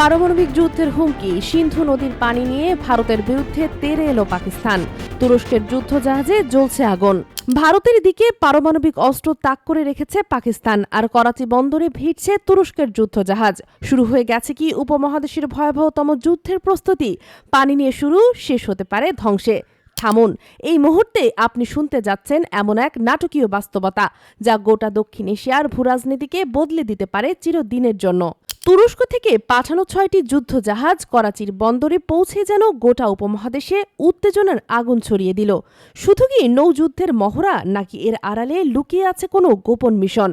পারমাণবিক যুদ্ধের হুমকি, সিন্ধু নদীর পানি নিয়ে ভারতের বিরুদ্ধে তেরে এলো পাকিস্তান। তুরস্কের যুদ্ধজাহাজে জ্বলছে আগুন। ভারতের দিকে পারমাণবিক অস্ত্র তাক করে রেখেছে পাকিস্তান, আর করাচি বন্দরে ভিড়ছে তুরস্কের যুদ্ধজাহাজ। শুরু হয়ে গেছে কি উপমহাদেশের ভয়াবহতম যুদ্ধের প্রস্তুতি? পানি নিয়ে শুরু শেষ হতে পারে ধ্বংসে। থামুন, এই মুহূর্তে আপনি শুনতে যাচ্ছেন এমন এক নাটকীয় বাস্তবতা, যা গোটা দক্ষিণ এশিয়ার ভূরাজনীতিকে বদলে দিতে পারে চিরদিনের জন্য। তুরস্ক থেকে পাঠানো ছয়টি যুদ্ধজাহাজ করাচির বন্দরে পৌঁছে যেন গোটা উপমহাদেশে উত্তেজনার আগুন ছড়িয়ে দিল। শুধু কি নৌযুদ্ধের মহড়া নাকি এর আড়ালে লুকিয়ে আছে কোনো গোপন মিশন?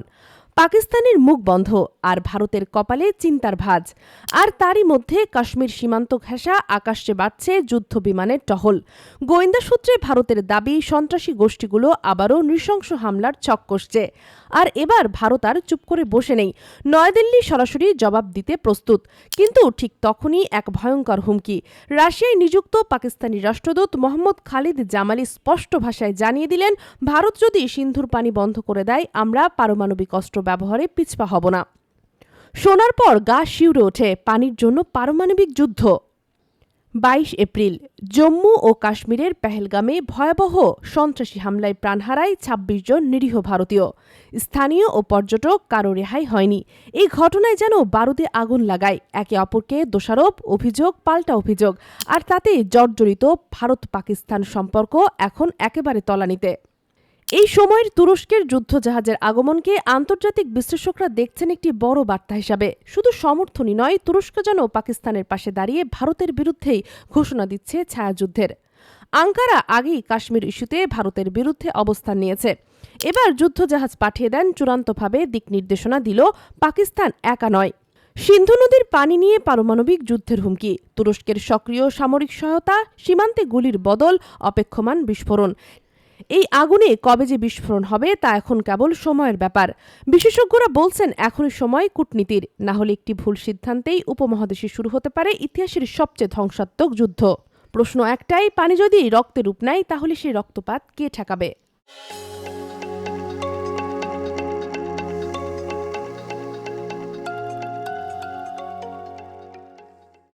পাকিস্তানের মুখ বন্ধ আর ভারতের কপালে চিন্তার ভাঁজ। আর তারই মধ্যে কাশ্মীর সীমান্ত ঘেঁষা, আকাশে বাড়ছে যুদ্ধ বিমানের টহল। গোয়েন্দা সূত্রে ভারতের দাবি, সন্ত্রাসী গোষ্ঠীগুলো আবারও নৃশংস হামলার ছক কষছে। আর এবার ভারত আর চুপ করে বসে নেই। নয়াদিল্লি সরাসরি জবাব দিতে প্রস্তুত। কিন্তু ঠিক তখনই এক ভয়ঙ্কর হুমকি। রাশিয়ায় নিযুক্ত পাকিস্তানি রাষ্ট্রদূত মোহাম্মদ খালিদ জামালি স্পষ্ট ভাষায় জানিয়ে দিলেন, ভারত যদি সিন্ধুর পানি বন্ধ করে দেয়, আমরা পারমাণবিক অস্ত্র ব্যবহারে পিছপা হব না। শোনার পর গা শিউরে ওঠে পানির জন্য পারমাণবিক যুদ্ধ। বাইশ এপ্রিল, জম্মু ও কাশ্মীরের পেহেলগামে ভয়াবহ সন্ত্রাসী হামলায় প্রাণ হারায় ছাব্বিশ জন নিরীহ ভারতীয়। স্থানীয় ও পর্যটক কারও রেহাই হয়নি। এই ঘটনায় যেন বারুদে আগুন লাগায়। একে অপরকে দোষারোপ, অভিযোগ, পাল্টা অভিযোগ। আর তাতে জর্জরিত ভারত পাকিস্তান সম্পর্ক এখন একেবারে তলানিতে। এই সময়ের তুরস্কের যুদ্ধজাহাজের আগমনকে আন্তর্জাতিক বিশ্লেষকরা দেখছেন একটি বড় বার্তা হিসাবে। শুধু সমর্থনই নয়, তুরস্ক যেন পাকিস্তানের পাশে দাঁড়িয়ে ভারতের বিরুদ্ধেই ঘোষণা দিচ্ছে ছায়াযুদ্ধের। আঙ্কারা আগেই কাশ্মীর ইস্যুতে ভারতের বিরুদ্ধে অবস্থান নিয়েছে। এবার যুদ্ধজাহাজ পাঠিয়ে দেন, চূড়ান্তভাবে দিক নির্দেশনা দিল পাকিস্তান একা নয়। সিন্ধু নদীর পানি নিয়ে পারমাণবিক যুদ্ধের হুমকি। তুরস্কের সক্রিয় সামরিক সহায়তা, সীমান্তে গুলির বদল, অপেক্ষমান বিস্ফোরণ। এই আগুনে কবে যে বিস্ফোরণ হবে তা এখন কেবল সময়ের ব্যাপার। বিশেষজ্ঞরা বলছেন এখনই সময় কূটনীতির। না হলে একটি ভুল সিদ্ধান্তেই উপমহাদেশে শুরু হতে পারে ইতিহাসের সবচেয়ে ধ্বংসাত্মক যুদ্ধ। প্রশ্ন একটাই, পানি যদি রক্তের রূপ নেয়, তাহলে সেই রক্তপাত কে ঠেকাবে?